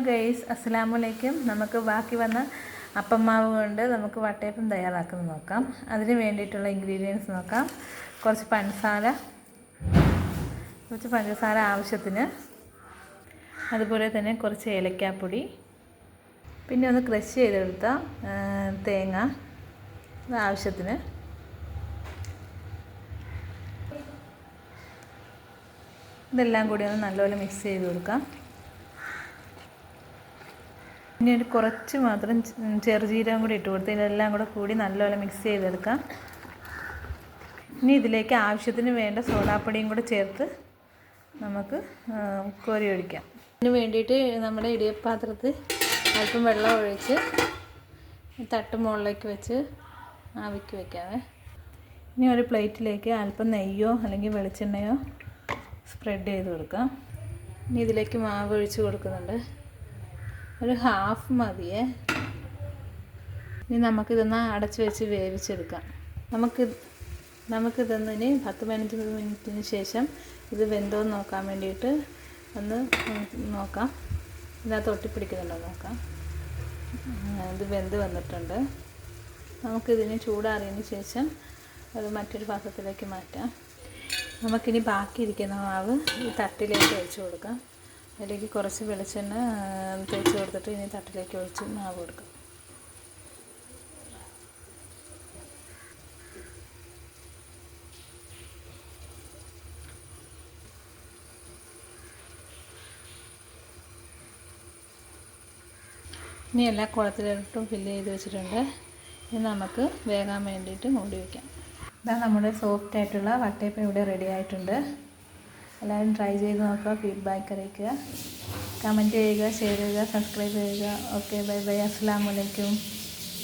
Guys അസ്സലാമലൈക്കും നമുക്ക് ബാക്കി വന്ന അപ്പമാവ് കൊണ്ട് നമുക്ക് വട്ടയപ്പം തയ്യാറാക്കുന്നത് നോക്കാം. അതിന് വേണ്ടിയിട്ടുള്ള ഇൻഗ്രീഡിയൻസ് നോക്കാം. കുറച്ച് പഞ്ചസാര കുറച്ച് പഞ്ചസാര ആവശ്യത്തിന്. അതുപോലെ തന്നെ കുറച്ച് ഏലക്കാപ്പൊടി. പിന്നെ ഒന്ന് ക്രഷ് ചെയ്തെടുത്ത തേങ്ങ ആവശ്യത്തിന്. ഇതെല്ലാം കൂടി ഒന്ന് നല്ലപോലെ മിക്സ് ചെയ്ത് കൊടുക്കാം. ഇനി ഒരു കുറച്ച് മാത്രം ചെറുജീരകം കൂടി ഇട്ട് കൊടുത്ത് ഇതെല്ലാം കൂടെ കൂടി നല്ലപോലെ മിക്സ് ചെയ്തെടുക്കാം. ഇനി ഇതിലേക്ക് ആവശ്യത്തിന് വേണ്ട സോഡാപ്പൊടിയും കൂടെ ചേർത്ത് നമുക്ക് കോരി ഒഴിക്കാം. ഇതിന് വേണ്ടിയിട്ട് നമ്മുടെ ഇടിയപ്പാത്രത്തിൽ അല്പം വെള്ളം ഒഴിച്ച് തട്ട് മുകളിലേക്ക് വെച്ച് ആവിക്ക് വെക്കാവേ. ഇനി ഒരു പ്ലേറ്റിലേക്ക് അല്പം നെയ്യോ അല്ലെങ്കിൽ വെളിച്ചെണ്ണയോ സ്പ്രെഡ് ചെയ്ത് കൊടുക്കാം. ഇനി ഇതിലേക്ക് മാവ് ഒഴിച്ച് കൊടുക്കുന്നുണ്ട്. ഒരു ഹാഫ് മതിയേ. ഇനി നമുക്കിതൊന്ന് അടച്ച് വെച്ച് വേവിച്ചെടുക്കാം. നമുക്ക് നമുക്കിതൊന്നിന് പത്ത് പതിനഞ്ച് മിനിറ്റിന് ശേഷം ഇത് വെന്തോ നോക്കാൻ വേണ്ടിയിട്ട് ഒന്ന് നോക്കാം. ഇതിനകത്ത് ഒട്ടിപ്പിടിക്കുന്നുണ്ടോ നോക്കാം. ഇത് വെന്ത് വന്നിട്ടുണ്ട്. നമുക്കിതിന് ചൂടാറിയതിന് ശേഷം അത് മറ്റൊരു പാത്രത്തിലേക്ക് മാറ്റാം. നമുക്കിനി ബാക്കിയിരിക്കുന്ന മാവ് ഈ തട്ടിലേക്ക് ഒഴിച്ച് കൊടുക്കാം. അതിലേക്ക് കുറച്ച് വെളിച്ചെണ്ണ തേച്ച് കൊടുത്തിട്ട് ഇനി തട്ടിലേക്ക് ഒഴിച്ച് മാവ് കൊടുക്കും. ഇനി എല്ലാ കുളത്തിലോട്ടും ഫില്ല് ചെയ്ത് വെച്ചിട്ടുണ്ട്. ഇനി നമുക്ക് വേകാൻ വേണ്ടിയിട്ട് മൂടി വയ്ക്കാം ഇതാ നമ്മുടെ സോഫ്റ്റ് ആയിട്ടുള്ള വട്ടയപ്പം ഇവിടെ റെഡി ആയിട്ടുണ്ട്. എല്ലാവരും ട്രൈ ചെയ്ത് നോക്കുക ഫീഡ്ബാക്ക് അറിയിക്കുക. കമന്റ് ചെയ്യുക ഷെയർ ചെയ്യുക സബ്സ്ക്രൈബ് ചെയ്യുക. ഓക്കെ ബൈ ബൈ അസ്സാം വലൈക്കും